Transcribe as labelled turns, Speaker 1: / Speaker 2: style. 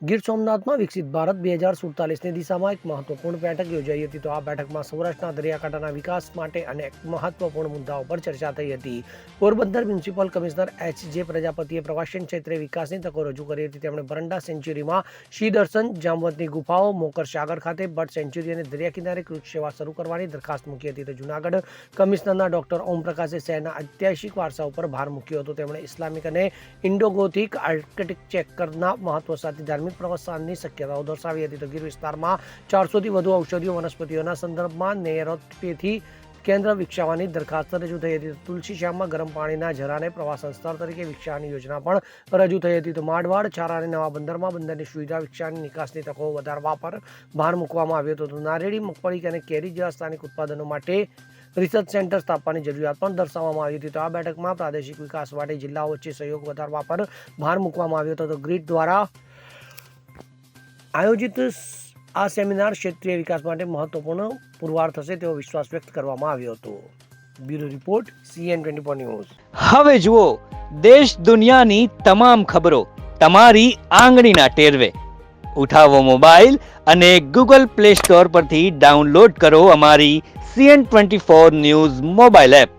Speaker 1: ગીર સોમનાથમાં વિકસિત ભારત બે હજાર સુડતાલીસની દિશામાં એક મહત્વપૂર્ણ બેઠક યોજાઈ હતી તો આ બેઠકમાં સૌરાષ્ટ્રના દરિયાકાંઠાના વિકાસ માટે અનેક મહત્વપૂર્ણ મુદ્દાઓ પર ચર્ચા થઈ હતી. પોરબંદર મ્યુનિસિપલ કમિશનર એચ જે પ્રજાપતિએ પ્રવાસન ક્ષેત્રે વિકાસની તકો રજૂ કરી હતી. તેમણે બરંડા સેન્ચુરીમાં શ્રી દર્શન જામવંતની ગુફાઓ, મોકર સાગર ખાતે બર્ડ સેન્ચુરી અને દરિયા કિનારે ક્રૂઝ સેવા શરૂ કરવાની દરખાસ્ત મૂકી હતી. તો જૂનાગઢ કમિશનરના ડોક્ટર ઓમ પ્રકાશે શહેરના ઐતિહાસિક વારસા ઉપર ભાર મૂક્યો હતો. તેમણે ઇસ્લામિક અને ઇન્ડોગોથિક આર્કિટેક્ચરના મહત્વ સાથે ધાર્મિક પ્રવાસનની શક્યતાઓ દર્શાવી હતી. તો ગીર વિસ્તારમાં ચારસોથી વધુ ઔષધીય વનસ્પતિઓના સંદર્ભમાં નેરોપેથી કેન્દ્ર વિકસાવવાની દરખાસ્ત રજૂ થઈ હતી. તુલસી શ્યામમાં ગરમ પાણીના ઝરાને પ્રવાસન સ્થળ તરીકે વિકસાવવાની યોજના પણ રજૂ થઈ હતી. તો માડવાડ, છારા અને નવા બંદરમાં બંદરની સુવિધા વિકસાવવાની નિકાસની તકો વધારવા પર ભાર મૂકવામાં આવ્યો હતો. તો નારેડી, મગફળી અને કેરી જેવા સ્થાનિક ઉત્પાદનો માટે રિસર્ચ સેન્ટર સ્થાપવાની જરૂરિયાત પણ દર્શાવવામાં આવી હતી. તો આ બેઠકમાં પ્રાદેશિક વિકાસ માટે જિલ્લાઓ વચ્ચે સહયોગ વધારવા પર ભાર મૂકવામાં આવ્યો હતો. તો ગ્રીડ દ્વારા આયોજિત આ સેમિનાર ક્ષેત્રીય વિકાસ માટે મહત્વપૂર્ણ પુરવાર થશે તેવો વિશ્વાસ વ્યક્ત કરવામાં આવ્યો હતો. Bureau report CN twenty four news.
Speaker 2: હવે જુઓ, દેશ દુનિયાની તમામ ખબરો તમારી આંગળીના ટેરવે. ઉઠાવો મોબાઈલ અને ગૂગલ પ્લે સ્ટોર પરથી ડાઉનલોડ કરો અમારી CN twenty four news mobile app.